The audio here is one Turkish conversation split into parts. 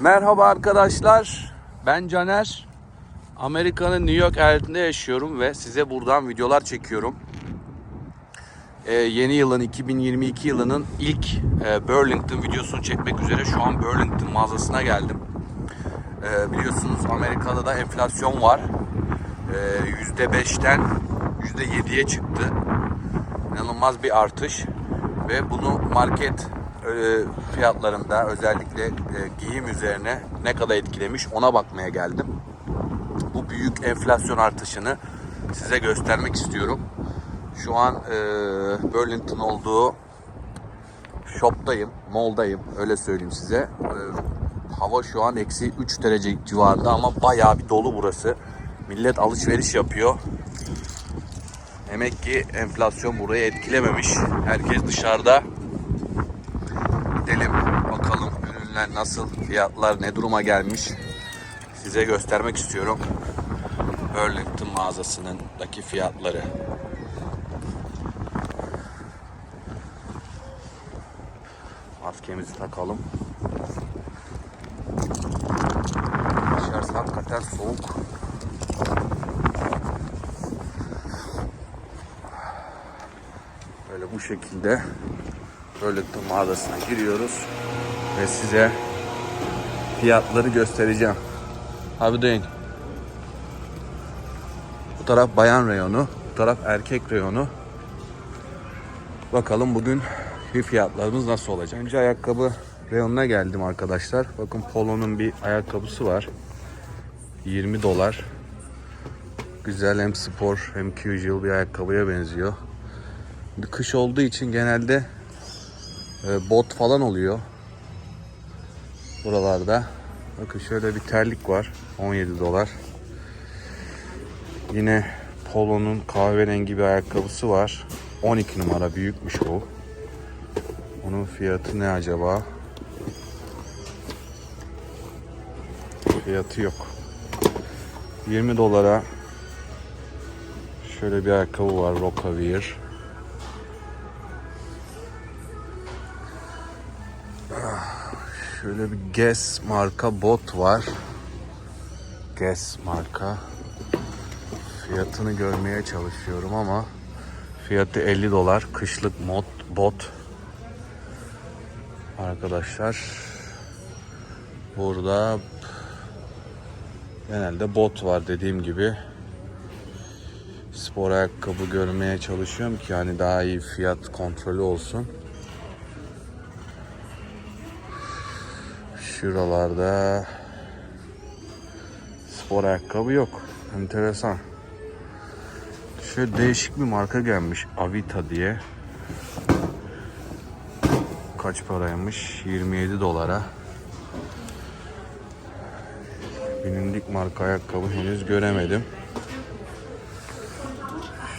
Merhaba arkadaşlar. Ben Caner. Amerika'nın New York eyaletinde yaşıyorum ve size buradan videolar çekiyorum. Ee, yeni yılın 2022 yılının ilk e, Burlington videosunu çekmek üzere şu an Burlington mağazasına geldim. Ee, biliyorsunuz Amerika'da da enflasyon var. Ee, %5'ten %7'ye çıktı. İnanılmaz bir artış ve bunu market e, fiyatlarında özellikle e, giyim üzerine ne kadar etkilemiş ona bakmaya geldim. Bu büyük enflasyon artışını size göstermek istiyorum. Şu an e, Burlington olduğu shop'tayım, mall'dayım öyle söyleyeyim size. E, hava şu an eksi 3 derece civarında ama bayağı bir dolu burası. Millet alışveriş yapıyor. Demek ki enflasyon burayı etkilememiş. Herkes dışarıda. Gidelim bakalım ürünler nasıl, fiyatlar ne duruma gelmiş. Size göstermek istiyorum. Burlington mağazasındaki fiyatları. Maskemizi takalım. Dışarısı hakikaten soğuk. Böyle bu şekilde Burlington mağazasına giriyoruz ve size fiyatları göstereceğim. Abi doing? Bu taraf bayan reyonu, bu taraf erkek reyonu. Bakalım bugün bir fiyatlarımız nasıl olacak. Önce ayakkabı reyonuna geldim arkadaşlar. Bakın Polo'nun bir ayakkabısı var. 20 dolar. Güzel hem spor hem casual bir ayakkabıya benziyor. Kış olduğu için genelde e, bot falan oluyor. Buralarda. Bakın şöyle bir terlik var. 17 dolar. Yine Polo'nun kahverengi bir ayakkabısı var. 12 numara büyükmüş o. Onun fiyatı ne acaba? Fiyatı yok. 20 dolara şöyle bir ayakkabı var Rocawear. Şöyle bir Guess marka bot var. Guess marka. Fiyatını görmeye çalışıyorum ama fiyatı 50 dolar. Kışlık mod bot. Arkadaşlar burada genelde bot var dediğim gibi. Spor ayakkabı görmeye çalışıyorum ki hani daha iyi fiyat kontrolü olsun. Şuralarda spor ayakkabı yok. Enteresan. Şöyle değişik bir marka gelmiş. Avita diye. Kaç paraymış? 27 dolara. Bilindik marka ayakkabı henüz göremedim.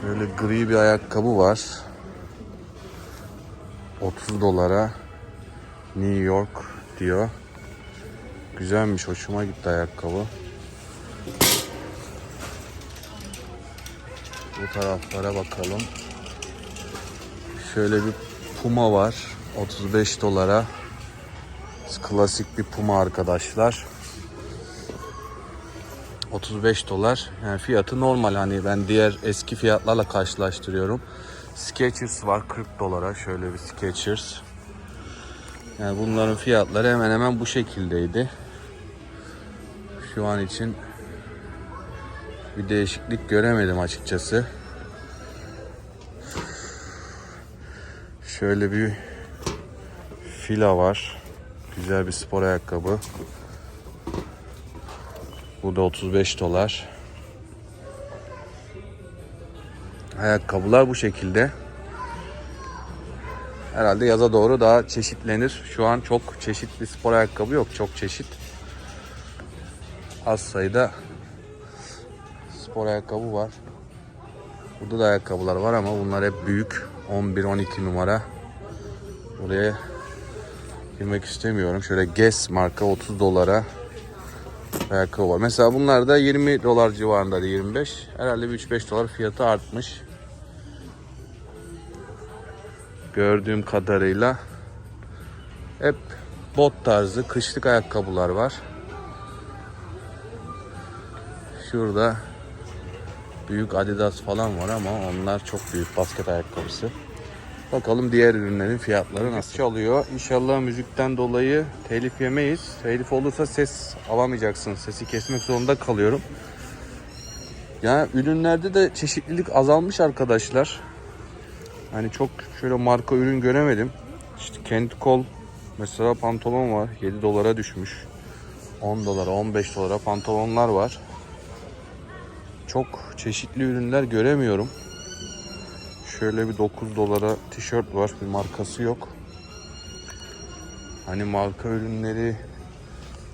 Şöyle gri bir ayakkabı var. 30 dolara New York diyor. Güzelmiş, hoşuma gitti ayakkabı. Bu taraflara bakalım. Şöyle bir Puma var. 35 dolara. Klasik bir Puma arkadaşlar. 35 dolar. Yani fiyatı normal hani ben diğer eski fiyatlarla karşılaştırıyorum. Skechers var 40 dolara. Şöyle bir Skechers. Yani bunların fiyatları hemen hemen bu şekildeydi. Şu an için bir değişiklik göremedim açıkçası. Şöyle bir fila var. Güzel bir spor ayakkabı. Bu da 35 dolar. Ayakkabılar bu şekilde. Herhalde yaza doğru daha çeşitlenir. Şu an çok çeşitli spor ayakkabı yok. Çok çeşit. Az sayıda spor ayakkabı var. Burada da ayakkabılar var ama bunlar hep büyük. 11-12 numara. Buraya girmek istemiyorum. Şöyle Guess marka 30 dolara ayakkabı var. Mesela bunlar da 20 dolar civarında 25. Herhalde bir 3-5 dolar fiyatı artmış. Gördüğüm kadarıyla hep bot tarzı kışlık ayakkabılar var. Şurada büyük Adidas falan var ama onlar çok büyük basket ayakkabısı. Bakalım diğer ürünlerin fiyatları nasıl çalıyor. İnşallah müzikten dolayı telif yemeyiz. Telif olursa ses alamayacaksın. Sesi kesmek zorunda kalıyorum. Yani ürünlerde de çeşitlilik azalmış arkadaşlar. Hani çok şöyle marka ürün göremedim. İşte Kent Kol mesela pantolon var. 7 dolara düşmüş. 10 dolara 15 dolara pantolonlar var. Çok çeşitli ürünler göremiyorum. Şöyle bir 9 dolara tişört var. Bir markası yok. Hani marka ürünleri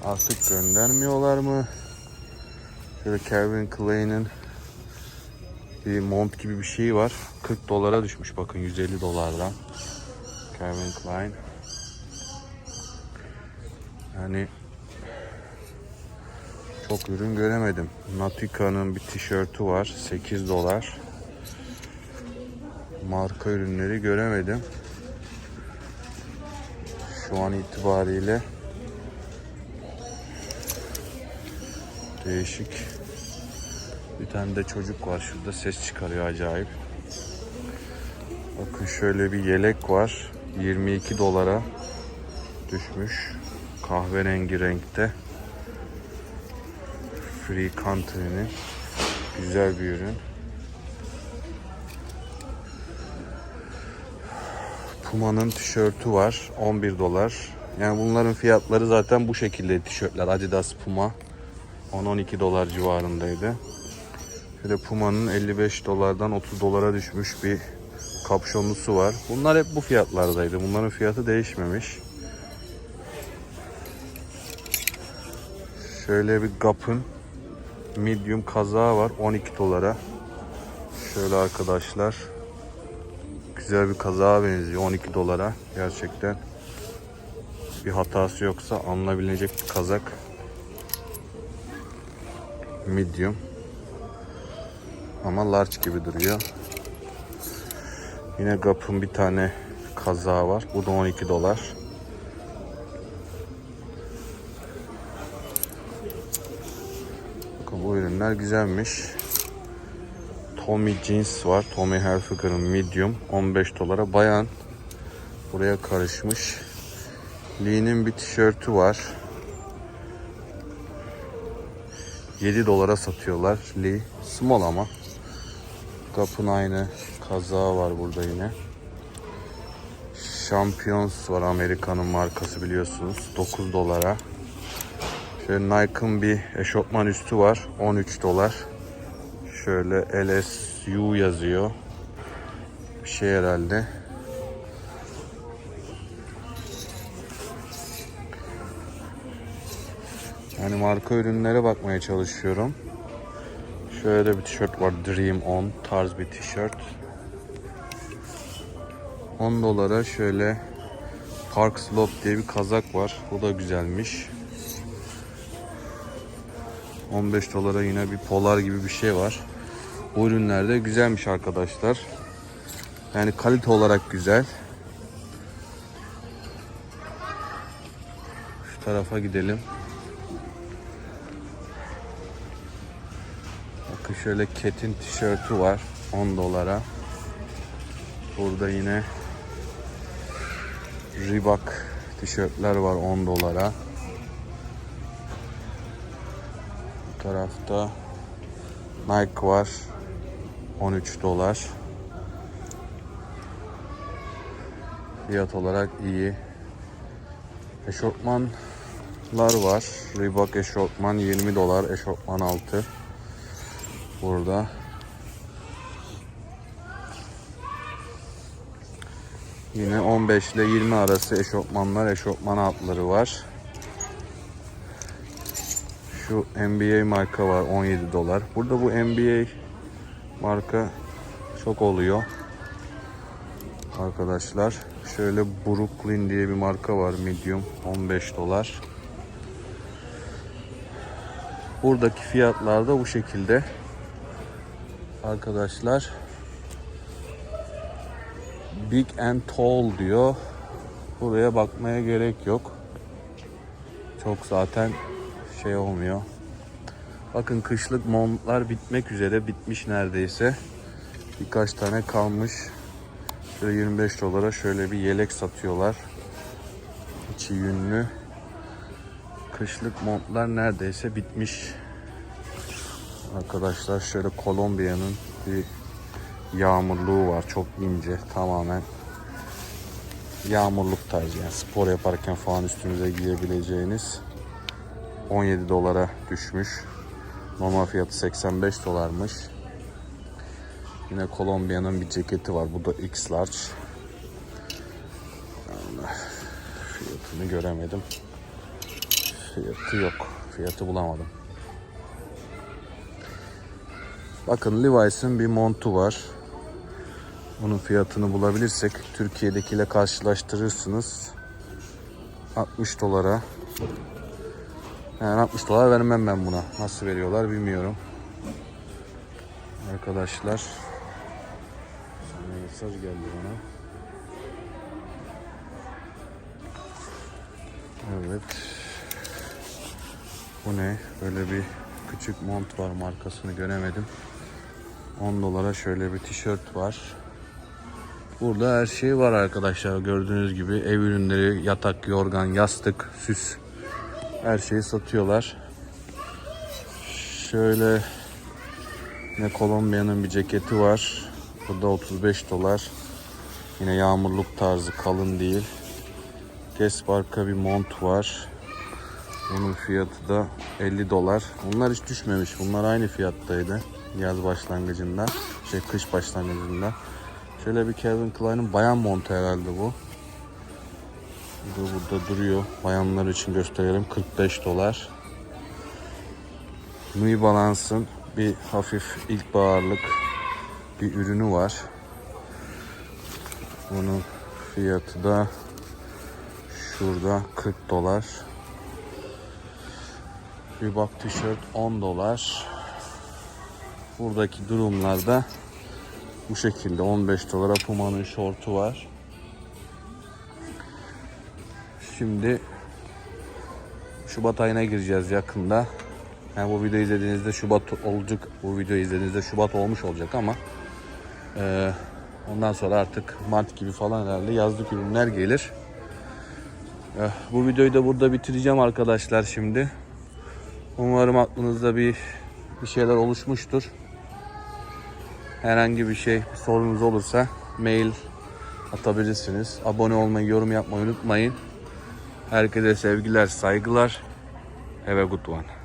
artık göndermiyorlar mı? Şöyle Calvin Klein'in bir mont gibi bir şey var. 40 dolara düşmüş bakın 150 dolardan. Calvin Klein. Yani çok ürün göremedim. Nautica'nın bir tişörtü var. 8 dolar. Marka ürünleri göremedim. Şu an itibariyle değişik. Bir tane de çocuk var şurada ses çıkarıyor acayip. Bakın şöyle bir yelek var. 22 dolara düşmüş. Kahverengi renkte. Free Country'nin güzel bir ürün. Puma'nın tişörtü var 11 dolar. Yani bunların fiyatları zaten bu şekilde tişörtler. Adidas Puma 10-12 dolar civarındaydı. Şöyle Puma'nın 55 dolardan 30 dolara düşmüş bir kapşonlusu var. Bunlar hep bu fiyatlardaydı. Bunların fiyatı değişmemiş. Şöyle bir Gap'ın medium kazağı var 12 dolara. Şöyle arkadaşlar. Güzel bir kazağa benziyor 12 dolara. Gerçekten bir hatası yoksa alınabilecek bir kazak. Medium. Ama large gibi duruyor. Yine Gap'ın bir tane kazağı var. Bu da 12 dolar. Bakın bu ürünler güzelmiş. Tommy Jeans var. Tommy Hilfiger'ın medium 15 dolara. Bayan buraya karışmış. Lee'nin bir tişörtü var. 7 dolara satıyorlar. Lee small ama. Gap'ın aynı kazağı var burada yine. Champions var Amerika'nın markası biliyorsunuz. 9 dolara. Şöyle Nike'ın bir eşofman üstü var. 13 dolar. Şöyle LSU yazıyor. Bir şey herhalde. Yani marka ürünlere bakmaya çalışıyorum. Şöyle bir tişört var. Dream On tarz bir tişört. 10 dolara şöyle Park Slope diye bir kazak var. Bu da güzelmiş. 15 dolara yine bir polar gibi bir şey var. Bu ürünler de güzelmiş arkadaşlar. Yani kalite olarak güzel. Şu tarafa gidelim. Bakın şöyle Cat'in tişörtü var 10 dolara. Burada yine Reebok tişörtler var 10 dolara. Tarafta Nike var 13 dolar. Fiyat olarak iyi. Eşofmanlar var. Reebok eşofman 20 dolar. Eşofman altı. Burada. Yine 15 ile 20 arası eşofmanlar, eşofman altları var. Şu NBA marka var 17 dolar. Burada bu NBA marka çok oluyor. Arkadaşlar şöyle Brooklyn diye bir marka var medium 15 dolar. Buradaki fiyatlar da bu şekilde. Arkadaşlar Big and Tall diyor. Buraya bakmaya gerek yok. Çok zaten şey olmuyor. Bakın kışlık montlar bitmek üzere. Bitmiş neredeyse. Birkaç tane kalmış. Şöyle 25 dolara şöyle bir yelek satıyorlar. İçi yünlü. Kışlık montlar neredeyse bitmiş. Arkadaşlar şöyle Kolombiya'nın bir yağmurluğu var. Çok ince. Tamamen yağmurluk tarzı yani spor yaparken falan üstünüze giyebileceğiniz 17 dolara düşmüş. Normal fiyatı 85 dolarmış. Yine Kolombiya'nın bir ceketi var. Bu da X large. Fiyatını göremedim. Fiyatı yok. Fiyatı bulamadım. Bakın Levi's'ın bir montu var. Bunun fiyatını bulabilirsek Türkiye'dekiyle karşılaştırırsınız. 60 dolara. Yani 60 dolar vermem ben buna. Nasıl veriyorlar bilmiyorum. Arkadaşlar. Sana mesaj geldi bana. Evet. Bu ne? Böyle bir küçük mont var markasını göremedim. 10 dolara şöyle bir tişört var. Burada her şey var arkadaşlar. Gördüğünüz gibi ev ürünleri, yatak, yorgan, yastık, süs her şeyi satıyorlar. Şöyle ne Kolombiya'nın bir ceketi var. Bu da 35 dolar. Yine yağmurluk tarzı kalın değil. Guess marka bir mont var. Bunun fiyatı da 50 dolar. Bunlar hiç düşmemiş. Bunlar aynı fiyattaydı. Yaz başlangıcında. Şey kış başlangıcında. Şöyle bir Calvin Klein'in bayan montu herhalde bu. Bu da burada duruyor. Bayanlar için gösterelim. 45 dolar. New Balance'ın bir hafif ilkbaharlık bir ürünü var. Bunun fiyatı da şurada 40 dolar. Bak tişört 10 dolar. Buradaki durumlarda bu şekilde 15 dolara Puma'nın şortu var. Şimdi Şubat ayına gireceğiz yakında. Yani bu videoyu izlediğinizde Şubat olacak. Bu videoyu izlediğinizde Şubat olmuş olacak ama eee, ondan sonra artık Mart gibi falan herhalde yazlık ürünler gelir. Eh, bu videoyu da burada bitireceğim arkadaşlar şimdi. Umarım aklınızda bir bir şeyler oluşmuştur. Herhangi bir şey, bir sorunuz olursa mail atabilirsiniz. Abone olmayı, yorum yapmayı unutmayın. Herkese sevgiler, saygılar. Have good one.